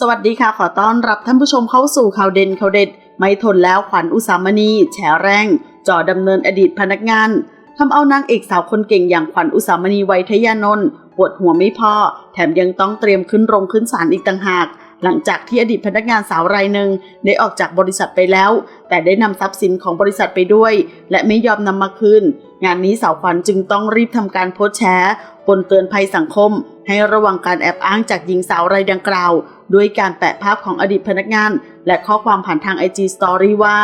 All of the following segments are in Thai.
สวัสดีค่ะ ขอต้อนรับท่านผู้ชมเข้าสู่ข่าวเด่นข่าวเด็ด ไม่ทนแล้วขวัญอุสามณีแฉแรงจ่อดำเนินอดีตพนักงานทำเอานางเอกสาวคนเก่งอย่างขวัญอุสามณีไวยทยานนท์ปวดหัวไม่พอ แถมยังต้องเตรียมขึ้นโรงขึ้นศาลอีกต่างหาก หลังจากที่อดีตพนักงานสาวรายหนึ่งได้ออกจากบริษัทไปแล้ว แต่ได้นำทรัพย์สินของบริษัทไปด้วย และไม่ยอมนำมาคืนงานนี้สาวขวัญจึงต้องรีบทำการโพสแชร์บนเตือนภัยสังคม ให้ระวังการแอบอ้างจากหญิงสาวรายดังกล่าว ด้วยการแปะภาพของอดีตพนักงาน และข้อความผ่านทาง IG Story ว่า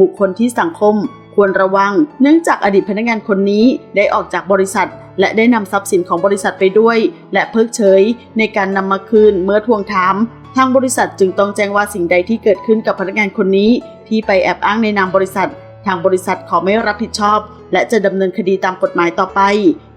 บุคคลที่สังคมควรระวัง เนื่องจากอดีตพนักงานคนนี้ได้ออกจากบริษัท และได้นำทรัพย์สินของบริษัทไปด้วย และเพิกเฉย ในการนำมาคืนเมื่อทวงถามทางบริษัทจึงต้องแจ้งว่าสิ่งใดที่เกิดขึ้นกับพนักงานคนนี้ ที่ไปแอบอ้างในนามบริษัท ทางบริษัทขอไม่รับผิดชอบ และจะดำเนินคดีตามกฎหมายต่อไป